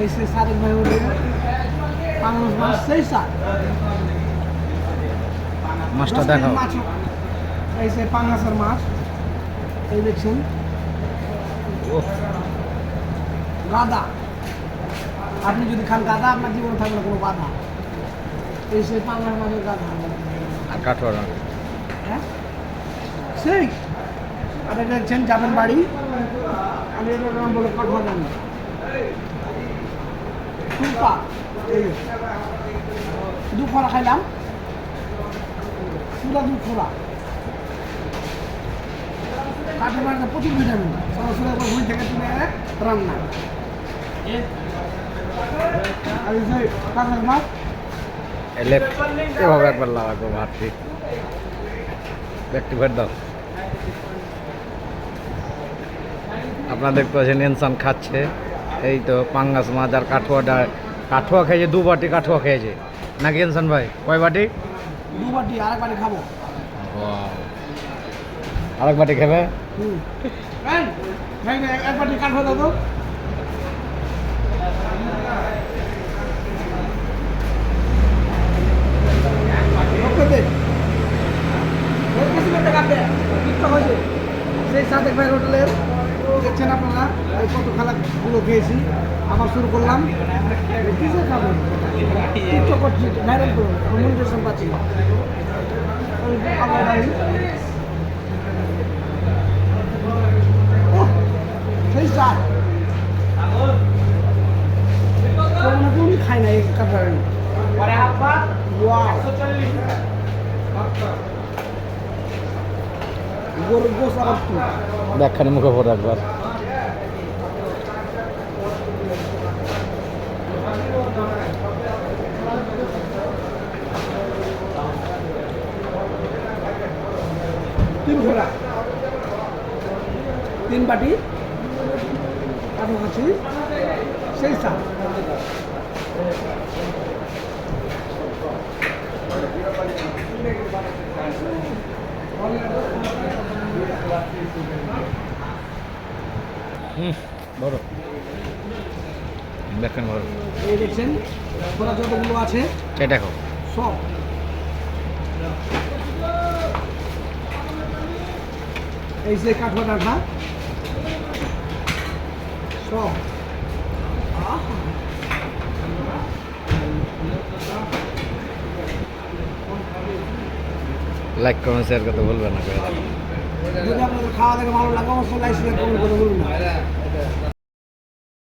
এই সে সাদেক ভাই উঠে পাঙ্গাস মাছ সেই সার। মাছটা দেখাও। মাছ। এই সে পাঙ্গাসের মাছ। এই দেখছেন। গাদা। আপনি যদি খান গাদা আপনার জীবনে থাকবে না কোনো বাধা। এই সে পাঙ্গাস মাছের গাদা। কাঠোয়ারা হ্যাঁ? সেই। আর এটা দেখছেন যাবেন বাড়ি। আমি এটার নাম বলে কাঠুয়া জানি টুম্পা এই যে। দু খোলা খাইলাম। পুরা দু খোলা কাঠের মাঝে প্রচুর ভিটামিন সরাসরি একবার থেকে তুলে রান্না। আর খাচ্ছে। এই তো পাঙ্গাস মাছ আর কাঠুয়াটা কাঠুয়া খেয়েছে দু বাটি কাঠুয়া খেয়েছে নাকি ইনসান ভাই কয় বাটি দু বাটি আর এক বাটি খাব আরেক বাটি খাবে এক বাটি কাঠুয়া দাও তো। সেই সাদেক ভাই হোটেলের দেখছেন আপনারা? এই কত খালাগুলো খেয়েছি। আবার শুরু করলাম। এই কিসের খাবেন টিকটক করছি? ভাইরাল করুন কমিউনিকেশন পাচ্ছি সেই খাই না এই ওয়াও। দেখখানে মুখে পড়ে একবার। তিন ঘোড়া। তিন খাচ্ছি সেই স্বাদ হুম বড়। দেখেন বড়। এই দেখছেন ঘোড়া যতগুলো আছে এটা সব। এই যে কাঠুয়া ডাঁটা সব। লাইক কমেন্ট শেয়ার করতে ভুলবেন না করে যদি আপনাদের খাওয়া দেখে ভালো লাগবে অবশ্যই লাইসেন্স করুন করে বলুন।